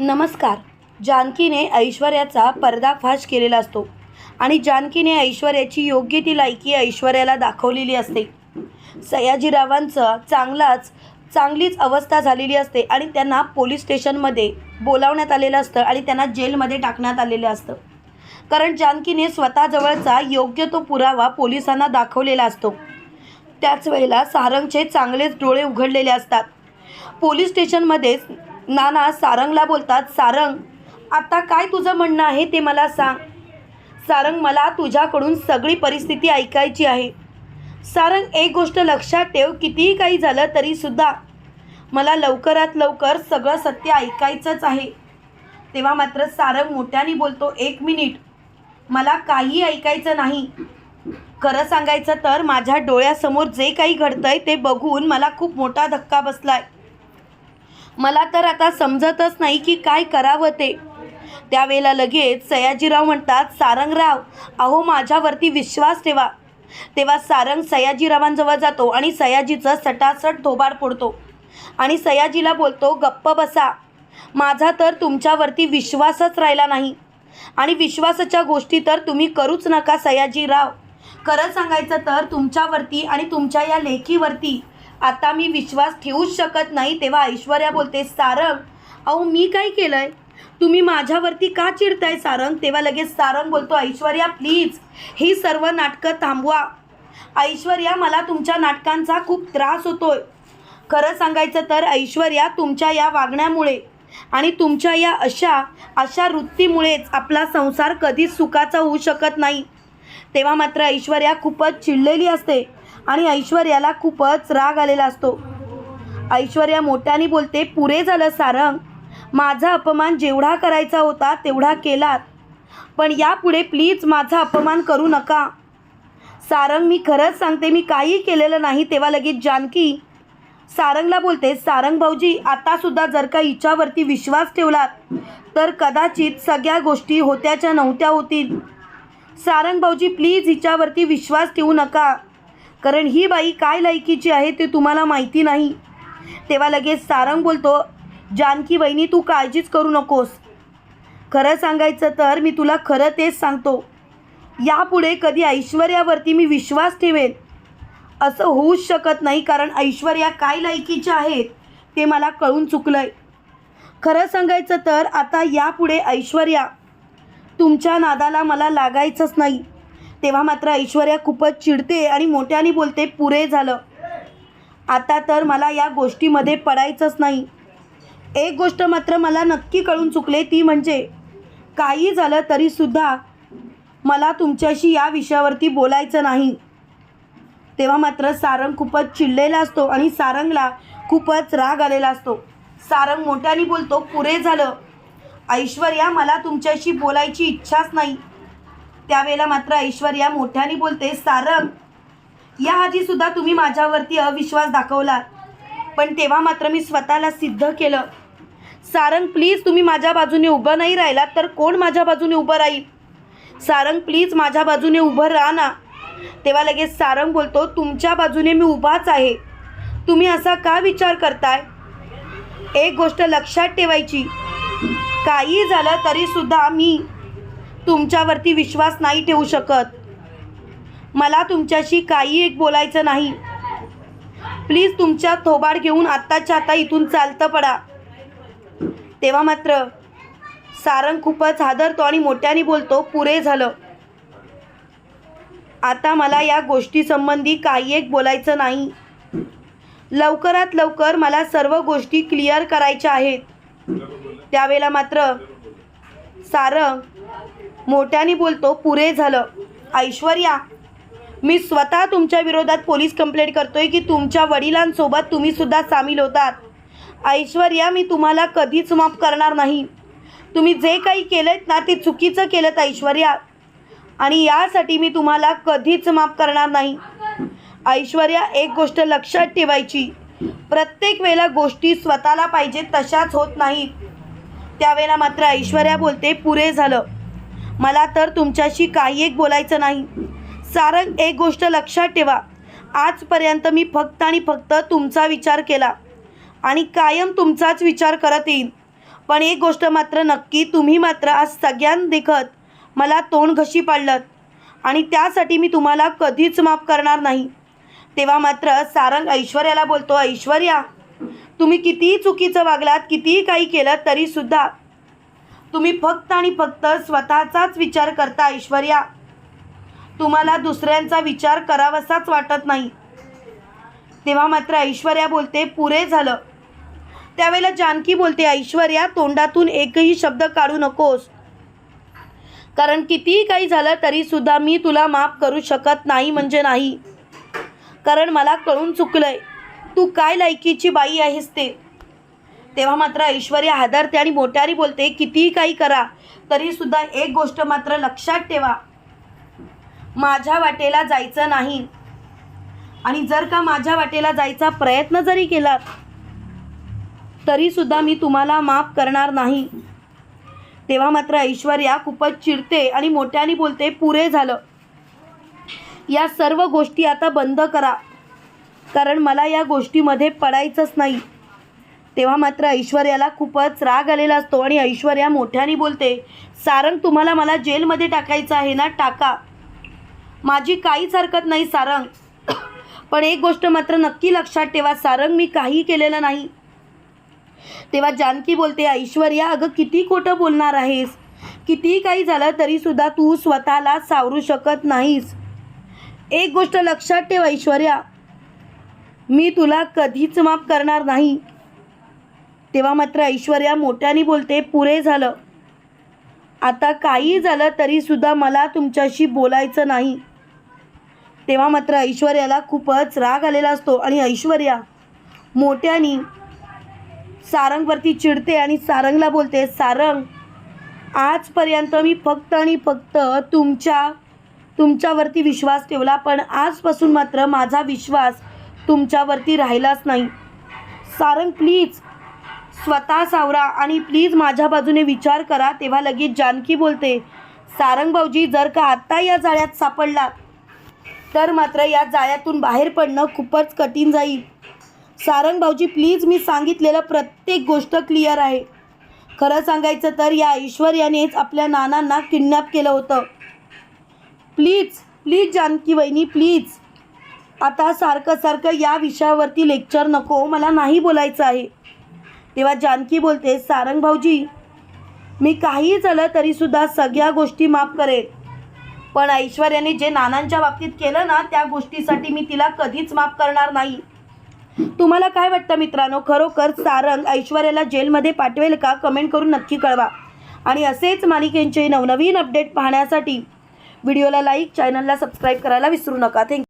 नमस्कार. जानकीने ऐश्वर्याचा पर्दाफाश केलेला असतो आणि जानकीने ऐश्वर्याची योग्य ती लायकी ऐश्वर्याला दाखवलेली असते. सयाजीरावांचं चांगलाच चांगलीच अवस्था झालेली असते आणि त्यांना पोलीस स्टेशनमध्ये बोलावण्यात आलेलं असतं आणि त्यांना जेलमध्ये टाकण्यात आलेलं असतं. कारण जानकीने स्वतःजवळचा योग्य तो पुरावा पोलिसांना दाखवलेला असतो. त्याच वेळेला सारंगचे चांगलेच डोळे उघडलेले असतात. पोलीस स्टेशनमध्येच नाना सारंगला बोलतात सारंग आता काय तुझं म्हणणं आहे ते मला सांग. सारंग मला तुझ्याकडून सगळी परिस्थिती ऐकायची आहे. सारंग एक गोष्ट लक्षात ठेव कितीही काही झालं तरीसुद्धा मला लवकरात लवकर सगळं सत्य ऐकायचंच आहे. तेव्हा मात्र सारंग मोठ्याने बोलतो एक मिनिट मला काही ऐकायचं नाही. खरं सांगायचं तर माझ्या डोळ्यासमोर जे काही घडतंय ते बघून मला खूप मोठा धक्का बसलाय. मला तर आता समजतच नाही की काय करावं ते. त्यावेळेला लगेच सयाजीराव म्हणतात सारंगराव अहो माझ्यावरती विश्वास ठेवा. तेव्हा सारंग सयाजीरावांजवळ जातो आणि सयाजीचं सटासट थोबाड फोडतो आणि सयाजीला बोलतो गप्प बसा. माझा तर तुमच्यावरती विश्वासच राहिला नाही आणि विश्वासाच्या गोष्टी तर तुम्ही करूच नका सयाजीराव. खरं सांगायचं तर तुमच्यावरती आणि तुमच्या या लेखीवरती आता मी विश्वास ठेवूच शकत नाही तेव्हा ऐश्वर्या बोलते सारंग अहो मी काय केलंय? तुम्ही माझ्यावरती का चिडताय सारंग? तेव्हा लगेच सारंग बोलतो ऐश्वर्या प्लीज ही सर्व नाटकं थांबवा. ऐश्वर्या मला तुमच्या नाटकांचा खूप त्रास होतोय. खरं सांगायचं तर ऐश्वर्या तुमच्या या वागण्यामुळे आणि तुमच्या या अशा अशा वृत्तीमुळेच आपला संसार कधीच सुखाचा होऊ शकत नाही. तेव्हा मात्र ऐश्वर्या खूपच चिडलेली असते. आणि ऐश्वर्याला खूपच राग आलेला असतो. ऐश्वर्या मोठ्याने बोलते पुरे झालं सारंग. माझा अपमान जेवढा करायचा होता तेवढा केलात. पण यापुढे प्लीज माझा अपमान करू नका. सारंग मी खरंच सांगते मी काही केलेलं नाही तेव्हा लगेच जानकी सारंगला बोलते सारंग भाऊजी आतासुद्धा जर का हिच्यावरती विश्वास ठेवलात तर कदाचित सगळ्या गोष्टी होत्याच्या नव्हत्या होतील. सारंग भाऊजी प्लीज हिच्यावरती विश्वास ठेवू नका. कारण ही बाई काय लायकीची आहे ते तुम्हाला माहिती नाही. तेव्हा लगेच सारंग बोलतो जानकी बहिणी तू काळजीच करू नकोस. खरं सांगायचं तर मी तुला खरं तेच सांगतो. यापुढे कधी ऐश्वर्यावरती मी विश्वास ठेवेन? असं होऊच शकत नाही कारण ऐश्वर्या काय लायकीच्या आहेत ते मला कळून चुकलं आहे खरं सांगायचं तर आता यापुढे ऐश्वर्या तुमच्या नादाला मला लागायचंच नाही. तेव्हा मात्र ऐश्वर्या खूपच चिडते आणि मोठ्याने बोलते पुरे झालं. आता तर मला या गोष्टीमध्ये पडायचंच नाही. एक गोष्ट मात्र मला नक्की कळून चुकले ती म्हणजे काही झालं तरीसुद्धा मला तुमच्याशी या विषयावरती बोलायचं नाही. तेव्हा मात्र सारंग खूपच चिडलेला असतो आणि सारंगला खूपच राग आलेला असतो. सारंग मोठ्याने बोलतो पुरे झालं. ऐश्वर्या मला तुमच्याशी बोलायची इच्छाच नाही. त्यावेळेला मात्र ऐश्वर्या मोठ्याने बोलते सारंग याआधीसुद्धा तुम्ही माझ्यावरती अविश्वास दाखवला. पण तेव्हा मात्र मी स्वतःला सिद्ध केलं. सारंग प्लीज तुम्ही माझ्या बाजूने उभं नाही राहिलात तर कोण माझ्या बाजूने उभं राहील? सारंग प्लीज माझ्या बाजूने उभं राहा ना. तेव्हा लगेच सारंग बोलतो तुमच्या बाजूने मी उभाच आहे. तुम्ही असा का विचार करताय? एक गोष्ट लक्षात ठेवायची. काही झालं तरीसुद्धा मी तुमच्यावरती विश्वास नाही ठेवू शकत. मला तुमच्याशी काही एक बोलायचं नाही. प्लीज तुमच्या थोबाड घेऊन आत्ताच्या आता इथून चालतं पडा. तेव्हा मात्र सारंग खूपच हादरतो आणि मोठ्याने बोलतो पुरे झालं. आता मला या गोष्टीसंबंधी काही एक बोलायचं नाही. लवकरात लवकर मला सर्व गोष्टी क्लिअर करायच्या आहेत. त्यावेळेला मात्र सारंग मोठ्याने बोलतो पुरे झालं. ऐश्वर्या मी स्वतः तुमच्या विरोधात पोलीस कंप्लेंट करतोय की तुमच्या वडिलांसोबत तुम्ही सुद्धा सामील होतात. ऐश्वर्या मी तुम्हाला कधीच माफ करणार नाही. तुम्ही जे काही केलं ना ते चुकीचं केलं ऐश्वर्या. आणि यासाठी मी तुम्हाला कधीच माफ करणार नाही. ऐश्वर्या एक गोष्ट लक्षात ठेवायची. प्रत्येक वेळेला गोष्टी स्वतःला पाहिजे तशाच होत नाहीत. त्यावेळेला मात्र ऐश्वर्या बोलते पुरे झालं. मला तर तुमच्याशी काही एक बोलायचं नाही. सारंग एक गोष्ट लक्षात ठेवा. आजपर्यंत मी फक्त आणि फक्त तुमचा विचार केला. आणि कायम तुमचाच विचार करत येईल पण एक गोष्ट मात्र नक्की तुम्ही मात्र आज सगळ्यांदेखत मला तोंड घशी पाडलं आणि त्यासाठी मी तुम्हाला कधीच माफ करणार नाही. तेव्हा मात्र सारंग ऐश्वर्याला बोलतो ऐश्वर्या तुम्ही कितीही चुकीचं वागलात कितीही काही केलं तरीसुद्धा तुम्ही फक्त आणि फक्त स्वतःचाच विचार करता ऐश्वर्या. तुम्हाला दुसऱ्यांचा विचार करावासाच वाटत नाही. तेव्हा मात्र ऐश्वर्या बोलते पुरे झालं. त्यावेळेला जानकी बोलते ऐश्वर्या तोंडातून एकही शब्द काढू नकोस. कारण कितीही काही झालं तरीसुद्धा मी तुला माफ करू शकत नाही म्हणजे नाही. कारण मला कळून चुकलंय. तू काय लायकीची बाई आहेस ते? तेव्हा मात्र ऐश्वर्या हादरते आणि मोठ्याने बोलते कितीही काही करा तरीसुद्धा एक गोष्ट मात्र लक्षात ठेवा. माझ्या वाटेला जायचं नाही. आणि जर का माझ्या वाटेला जायचा प्रयत्न जरी केला तरीसुद्धा मी तुम्हाला माफ करणार नाही. तेव्हा मात्र ऐश्वर्या खूपच चिडते आणि मोठ्याने बोलते पुरे झालं. या सर्व गोष्टी आता बंद करा. कारण मला या गोष्टीमध्ये पडायचंच नाही. तेव्हा मात्र ऐश्वर्याला खूपच राग आलेला असतो आणि ऐश्वर्या मोठ्याने बोलते सारंग तुम्हाला मला जेलमध्ये टाकायचं आहे ना टाका. माझी काहीच हरकत नाही सारंग. पण एक गोष्ट मात्र नक्की लक्षात ठेवा सारंग मी काही केलेलं नाही. तेव्हा जानकी बोलते ऐश्वर्या अगं किती खोटं बोलणार आहेस? कितीही काही झालं तरीसुद्धा तू स्वतःला सावरू शकत नाहीस. एक गोष्ट लक्षात ठेव ऐश्वर्या. मी तुला कधीच माफ करणार नाही. तेव्हा मात्र ऐश्वर्या मोठ्याने बोलते पुरे झालं. आता काही झालं तरीसुद्धा मला तुमच्याशी बोलायचं नाही. तेव्हा मात्र ऐश्वर्याला खूपच राग आलेला असतो आणि ऐश्वर्या मोठ्याने सारंगवरती चिडते आणि सारंगला बोलते सारंग आजपर्यंत मी फक्त आणि फक्त तुमच्या तुमच्यावरती विश्वास ठेवला पण आजपासून मात्र माझा विश्वास तुमच्यावरती राहिलाच नाही. सारंग प्लीज स्वतः सावरा आणि प्लीज माझ्या बाजूने विचार करा तेव्हा लगेच जानकी बोलते सारंग भाऊजी जर का आत्ता या जाळ्यात सापडला तर मात्र या जाळ्यातून बाहेर पडणं खूपच कठीण जाईल. सारंग भाऊजी प्लीज मी सांगितलेलं प्रत्येक गोष्ट क्लिअर आहे. खरं सांगायचं तर या ऐश्वर्यानेच आपल्या नानांना किडनॅप केलं होतं. प्लीज प्लीज जानकी वहिनी प्लीज. आता सारखं सारखं या विषयावरती लेक्चर नको मला नाही बोलायचं आहे. तेव्हा जानकी बोलते सारंग भाऊजी मी काही झालं तरीसुद्धा सगळ्या गोष्टी माफ करेन. पण ऐश्वर्याने जे नानांच्या बाबतीत केलं ना त्या गोष्टीसाठी मी तिला कधीच माफ करणार नाही. तुम्हाला काय वाटतं मित्रांनो? खरोखर सारंग ऐश्वर्याला जेलमध्ये पाठवेल का? कमेंट करून नक्की कळवा. आणि असेच मालिकेंचे नवनवीन अपडेट पाहण्यासाठी व्हिडिओला लाईक चॅनलला सबस्क्राईब करायला विसरू नका. थँक्यू